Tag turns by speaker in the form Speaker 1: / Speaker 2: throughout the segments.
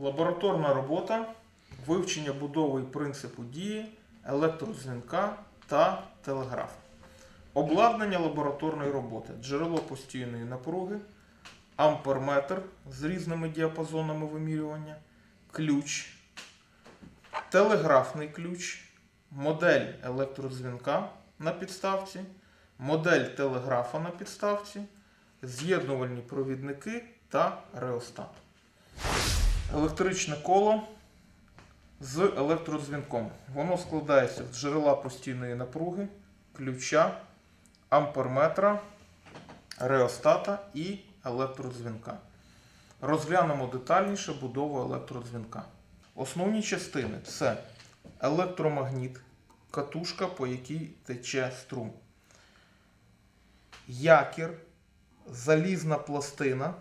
Speaker 1: Лабораторна робота, вивчення будови і принципу дії, електродзвінка та телеграфа. Обладнання лабораторної роботи, джерело постійної напруги, амперметр з різними діапазонами вимірювання, ключ, телеграфний ключ, модель електродзвінка на підставці, модель телеграфа на підставці, з'єднувальні провідники та реостат. Електричне коло з електродзвінком. Воно складається з джерела постійної напруги, ключа, амперметра, реостата і електродзвінка. Розглянемо детальніше будову електродзвінка. Основні частини це електромагніт, катушка, по якій тече струм, якір, залізна пластина,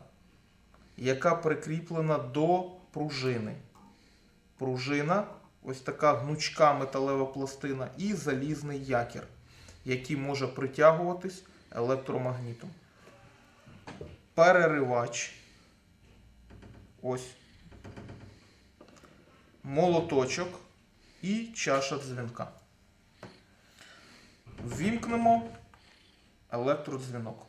Speaker 1: яка прикріплена до пружини. Пружина, ось така гнучка металева пластина, і залізний якір, який може притягуватись електромагнітом. Переривач. Ось. Молоточок і чаша дзвінка. Ввімкнемо електродзвінок.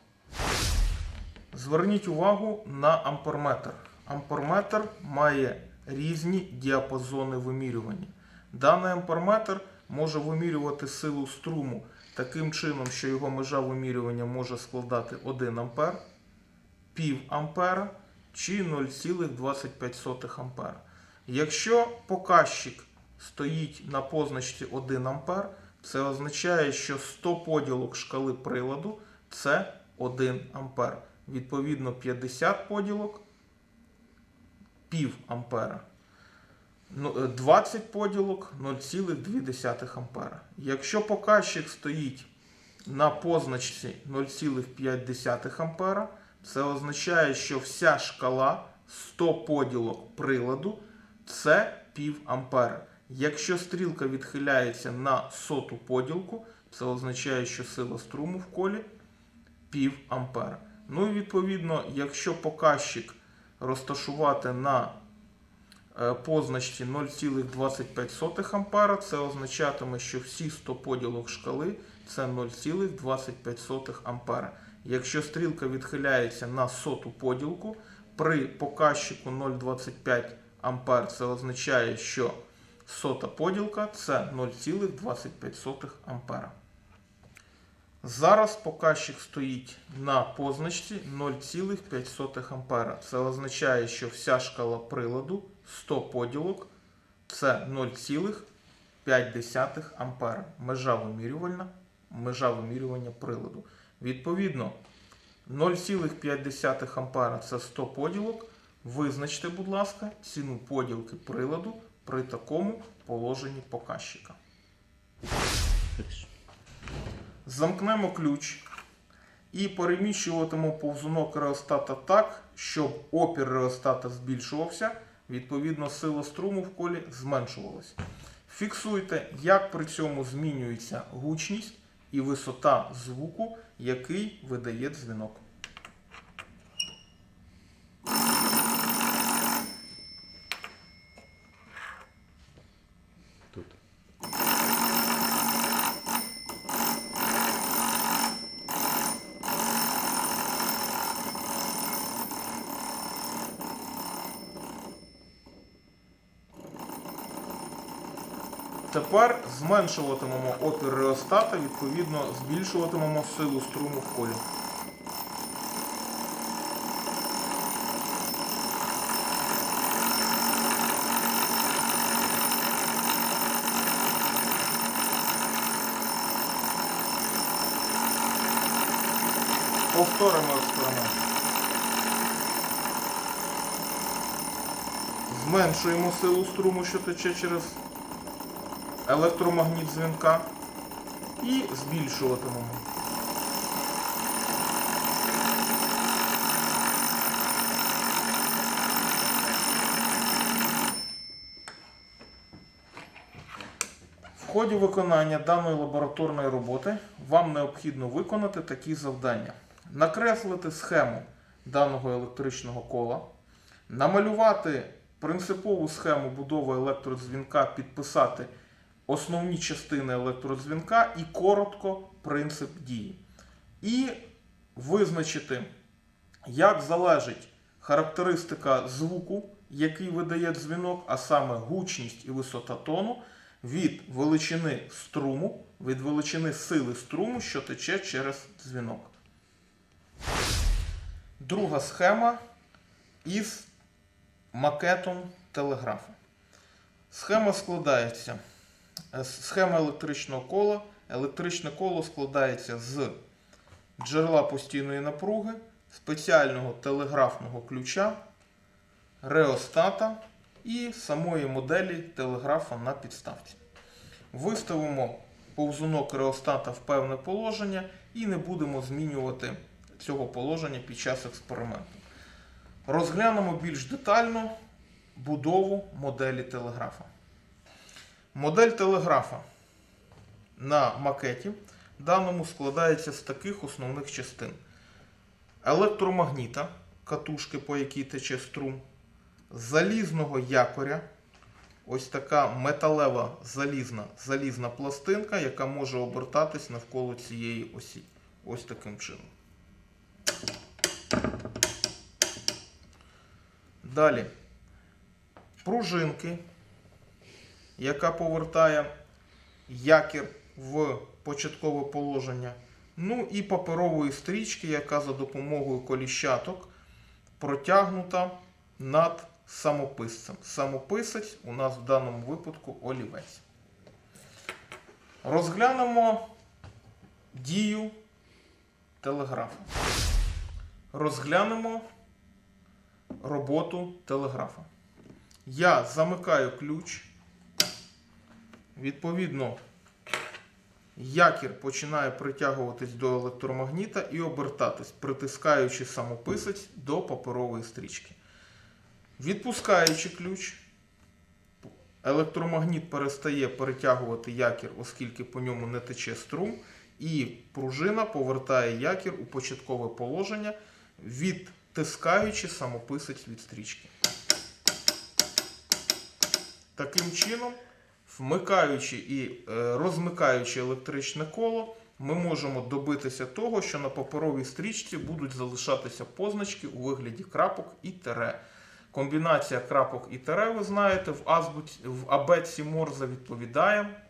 Speaker 1: Зверніть увагу на амперметр. Амперметр має різні діапазони вимірювання. Даний амперметр може вимірювати силу струму таким чином, що його межа вимірювання може складати 1 ампер, пів ампера чи 0,25 ампера. Якщо показчик стоїть на позначці 1 ампер, це означає, що 100 поділок шкали приладу це 1 ампер. Відповідно, 50 поділок пів ампера. Ну, е, 20 поділок 0,2 ампера. Якщо показчик стоїть на позначці 0,5 ампера, це означає, що вся шкала 100 поділок приладу це пів ампера. Якщо стрілка відхиляється на соту поділку, це означає, що сила струму в колі пів ампера. Ну і відповідно, якщо показчик розташувати на е, позначці 0,25 ампера, це означатиме, що всі 100 поділок шкали це 0,25 ампера. Якщо стрілка відхиляється на соту поділку, при показчику 0,25 ампер це означає, що сота поділка це 0,25 ампера. Зараз показчик стоїт на позначці 0,5 ампера. Це означає, що вся шкала приладу 100 поділок це 0,5 ампера. Межа вимірювальна, межа вимірювання приладу. Відповідно, 0,5 ампера це 100 поділок. Визначте, будь ласка, ціну поділки приладу при такому положенні показчика. Замкнемо ключ і переміщуватиме повзунок реостата так, щоб опір реостата збільшувався, відповідно, сила струму в колі зменшувалася. Фіксуйте, як при цьому змінюється гучність і висота звуку, який видає дзвінок. Тепер зменшуватимемо опір реостата, відповідно, збільшуватимемо силу струму в колі. Повторимо експеримент. Зменшуємо силу струму, що тече через електромагніт дзвінка і збільшуватимемо. В ході виконання даної лабораторної роботи вам необхідно виконати такі завдання: накреслити схему даного електричного кола, намалювати принципову схему будови електродзвінка підписати основні частини електродзвінка і коротко принцип дії. І визначити, як залежить характеристика звуку, який видає дзвінок, а саме гучність і висота тону, від величини струму, від величини сили струму, що тече через дзвінок. Друга схема із макетом телеграфу. Схема складається. Е, Схема електричного кола. Електричне коло складається з джерела постійної напруги, спеціального телеграфного ключа, реостата і самої моделі телеграфа на підставці. Виставимо повзунок реостата в певне положення і не будемо змінювати цього положення під час експерименту. Розглянемо більш детально будову моделі телеграфа. Модель телеграфа на макеті даному складається з таких основних частин: електромагніта, катушки, по якій тече струм, залізного якоря, ось така металева залізна, залізна пластинка, яка може обертатись навколо цієї осі. Ось таким чином. Далі. Пружинки, яка повертає якір в початкове положення. Ну і паперової стрічки, яка за допомогою коліщаток протягнута над самописцем. Самописець у нас в даному випадку олівець. Розглянемо дію телеграфа. Розглянемо роботу телеграфа. Я замикаю ключ. Відповідно, якір починає притягуватись до електромагніта і обертатись, притискаючи самописець до паперової стрічки. Відпускаючи ключ, електромагніт перестає перетягувати якір, оскільки по ньому не тече струм, і пружина повертає якір у початкове положення, відтискаючи самописець від стрічки. Таким чином, вмикаючи і е, розмикаючи електричне коло, ми можемо добитися того, що на паперовій стрічці будуть залишатися позначки у вигляді крапок і тере. Комбінація крапок і тере, ви знаєте, в, азбуці, в абетці Морзе відповідає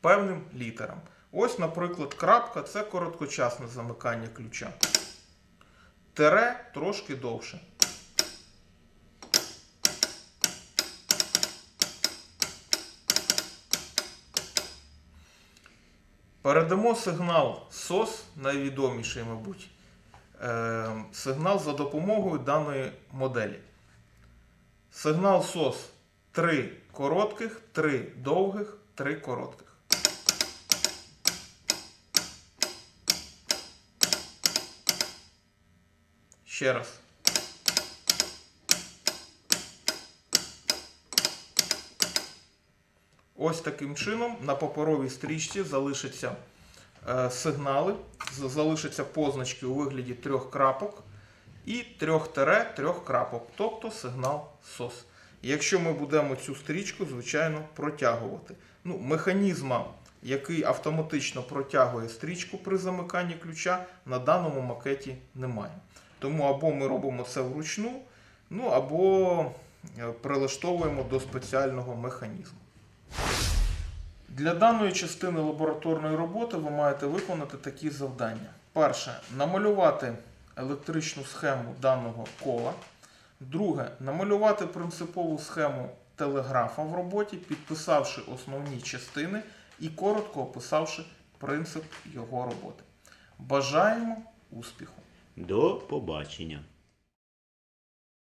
Speaker 1: певним літерам. Ось, наприклад, крапка це короткочасне замикання ключа. Тере трошки довше. Передамо сигнал SOS, найвідоміший, мабуть, е, сигнал за допомогою даної моделі. Сигнал SOS 3 коротких, 3 довгих, 3 коротких. Ще раз. Ось таким чином на паперовій стрічці залишаться е, сигнали, залишаться позначки у вигляді трьох крапок і трьох тере трьох крапок, тобто сигнал SOS. Якщо ми будемо цю стрічку, звичайно, протягувати. Ну, механізма, який автоматично протягує стрічку при замиканні ключа, на даному макеті немає. Тому або ми робимо це вручну, ну або е, прилаштовуємо до спеціального механізму. Для даної частини лабораторної роботи ви маєте виконати такі завдання. Перше, намалювати електричну схему даного кола. Друге, намалювати принципову схему телеграфа в роботі, підписавши основні частини і коротко описавши принцип його роботи. Бажаємо успіху!
Speaker 2: До побачення.